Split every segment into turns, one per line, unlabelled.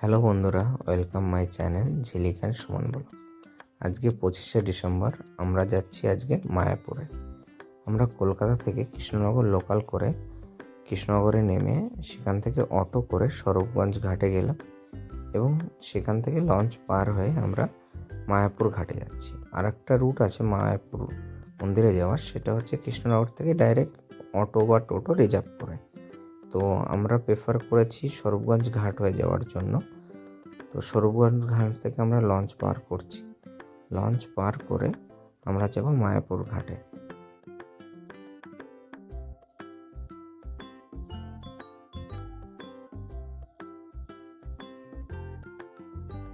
Hello বন্ধুরা, welcome my channel ঝিলিকান সুমন বলো। আজকে পঁচিশে ডিসেম্বর, আমরা যাচ্ছি আজকে মায়াপুরে। আমরা কলকাতা থেকে কৃষ্ণনগর লোকাল করে কৃষ্ণনগরে নেমে সেখান থেকে অটো করে স্বরূপগঞ্জ ঘাটে গেলাম এবং সেখান থেকে লঞ্চ পার হয়ে আমরা মায়াপুর ঘাটে যাচ্ছি। আর একটা রুট আছে মায়াপুর মন্দিরে যাওয়ার, সেটা হচ্ছে কৃষ্ণনগর থেকে ডাইরেক্ট অটো বা টোটো রিজার্ভ করে। তো আমরা প্রেফার করেছি স্বরূপগঞ্জ ঘাট হয়ে যাওয়ার জন্য। তো স্বরূপগঞ্জ ঘাট থেকে আমরা লঞ্চ পার করছি। লঞ্চ পার করে আমরা যাব মায়াপুর ঘাটে।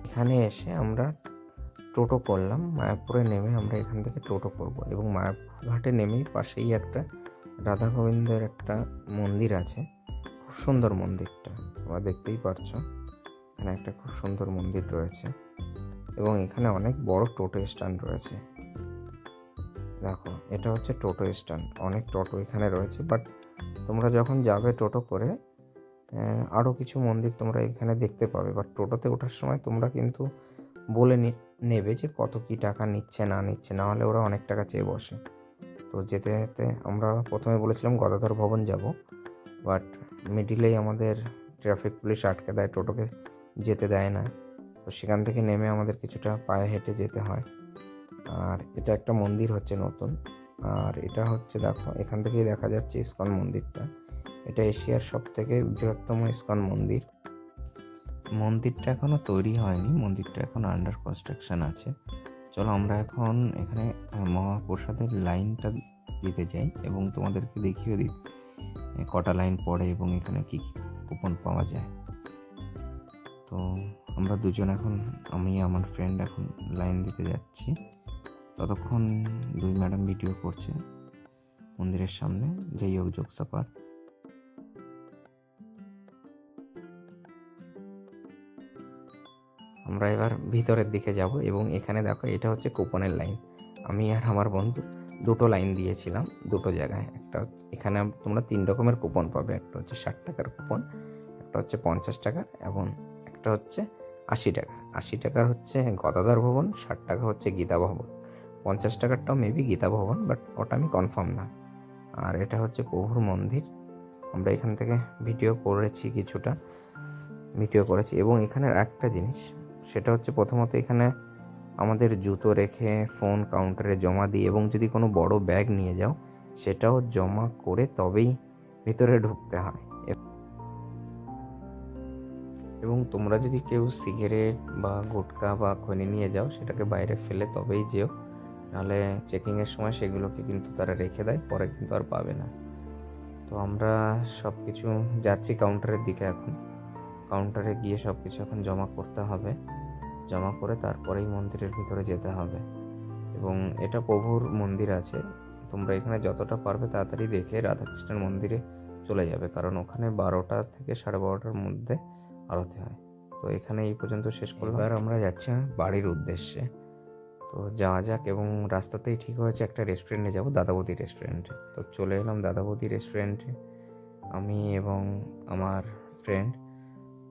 এখানে এসে আমরা টোটো করলাম। মায়াপুরে নেমে আমরা এখান থেকে টোটো করব এবং মায়াপুর ঘাটে নেমেই পাশেই একটা রাধা গোবিন্দের একটা মন্দির আছে। খুব সুন্দর মন্দিরটা তোমরা দেখতেই পারছ। এখানে একটা খুব সুন্দর মন্দির রয়েছে এবং এখানে অনেক বড় টোটো স্ট্যান্ড রয়েছে। দেখো, এটা হচ্ছে টোটো স্ট্যান্ড। অনেক টোটো এখানে রয়েছে, বাট তোমরা যখন যাবে টোটো করে আরও কিছু মন্দির তোমরা এখানে দেখতে পাবে। বাট টোটোতে ওঠার সময় তোমরা কিন্তু বলে নেবে যে কত কি টাকা নিচ্ছে, না নিচ্ছে। না হলে ওরা অনেক টাকা চেয়ে বসে। তো যেতে যেতে আমরা প্রথমে বলেছিলাম গদাধর ভবন যাব। বাট মিডিলেই আমাদের ট্রাফিক পুলিশ আটকে দেয়, টোটোকে যেতে দেয় না। তো সেখান থেকে নেমে আমাদের কিছুটা পায়ে হেঁটে যেতে হয়। আর এটা একটা মন্দির হচ্ছে নতুন। আর এটা হচ্ছে দেখো, এখান থেকেই দেখা যাচ্ছে ইস্কন মন্দিরটা। এটা এশিয়ার সব থেকে বৃহত্তম ইস্কন মন্দির। মন্দিরটা এখনও তৈরি হয়নি, মন্দিরটা এখন আন্ডার কনস্ট্রাকশন আছে। চলো আমরা এখন এখানে মহাপ্রসাদের লাইনটা দিতে যাই এবং তোমাদেরকে দেখিয়ে দিই। কটা লাইন পড়ে এবং এখানে কী কুপন পাওয়া যায়। তো আমরা দুজন এখন, আমি, আমার ফ্রেন্ড এখন লাইন দিতে যাচ্ছি। ততক্ষণ দুই ম্যাডাম ভিডিও করছে মন্দিরের সামনে। যেই হোক যোগসাপার আমরা এবার ভিতরের দিকে যাব এবং এখানে দেখো এটা হচ্ছে কুপনের লাইন আমি আর আমার বন্ধু দুটো লাইন দিয়েছিলাম দুটো জায়গায়। একটা এখানে তোমরা তিন রকমের কুপন পাবে। একটা হচ্ছে ষাট টাকার কুপন একটা হচ্ছে পঞ্চাশ টাকার এবং একটা হচ্ছে আশি টাকা আশি টাকার হচ্ছে গদাধর ভবন, ষাট টাকা হচ্ছে গীতা ভবন। পঞ্চাশ টাকারটাও মেবি গীতা ভবন বাট ওটা আমি কনফার্ম না। আর এটা হচ্ছে প্রভুর মন্দির। আমরা এখান থেকে ভিডিও করেছি কিছুটা ভিডিও করেছি। এবং এখানের একটা জিনিস, সেটা হচ্ছে প্রথমত এখানে আমাদের জুতো রেখে ফোন কাউন্টারে জমা দিই এবং যদি কোনো বড় ব্যাগ নিয়ে যাও, সেটাও জমা করে তবেই ভিতরে ঢুকতে হয়। এবং তোমরা যদি কেউ সিগারেট বা গুটকা বা খনি নিয়ে যাও, সেটাকে বাইরে ফেলে তবেই যেও। নাহলে চেকিংয়ের সময় সেগুলোকে কিন্তু তারা রেখে দেয়, পরে কিন্তু আর পাবে না। তো আমরা সব কিছু যাচ্ছি কাউন্টারের দিকে এখন। কাউন্টারে গিয়ে সব কিছু এখন জমা করতে হবে। জমা করে তারপরেই মন্দিরের ভিতরে যেতে হবে। এবং এটা প্রভুর মন্দির আছে। তোমরা এখানে যতটা পারবে তাড়াতাড়ি দেখে রাধাকৃষ্ণের মন্দিরে চলে যাবে। কারণ ওখানে বারোটা থেকে সাড়ে বারোটার মধ্যে আরতি হয়। তো এখানে এই পর্যন্ত শেষ করলাম। আর আমরা যাচ্ছি বাড়ির উদ্দেশ্যে। তো যাওয়া যাক এবং রাস্তাতেই ঠিক হয়েছে একটা রেস্টুরেন্টে যাব, দাদাবতী রেস্টুরেন্টে তো চলে এলাম দাদাবতী রেস্টুরেন্টে আমি এবং আমার ফ্রেন্ড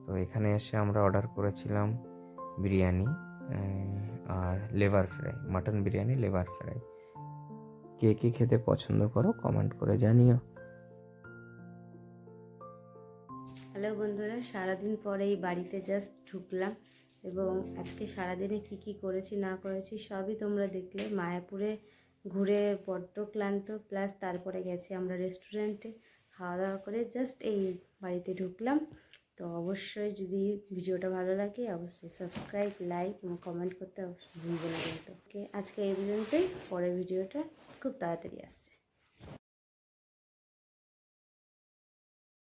তো এখানে এসে আমরা অর্ডার করেছিলাম বিরিয়ানি আর liver fry, mutton biryani, liver fry. কে কে খেতে পছন্দ করো কমেন্ট করে জানিও।
হ্যালো বন্ধুরা, সারাদিন পরে এই বাড়িতে জাস্ট ঢুকলাম এবং আজকে সারাদিনে কি কি করেছি, না করেছি সবই তোমরা দেখলে। মায়াপুরে ঘুরে বড্ড ক্লান্ত প্লাস তারপরে গেছি আমরা রেস্টুরেন্টে খাওয়া দাওয়া করে জাস্ট এই বাড়িতে ঢুকলাম। তো অবশ্যই যদি ভিডিওটা ভালো লাগে, অবশ্যই সাবস্ক্রাইব লাইক এবং কমেন্ট করতে অবশ্যই ভুলবো না কিন্তু। আজকে এই পর্যন্তই। পরের ভিডিওটা খুব তাড়াতাড়ি আসছে।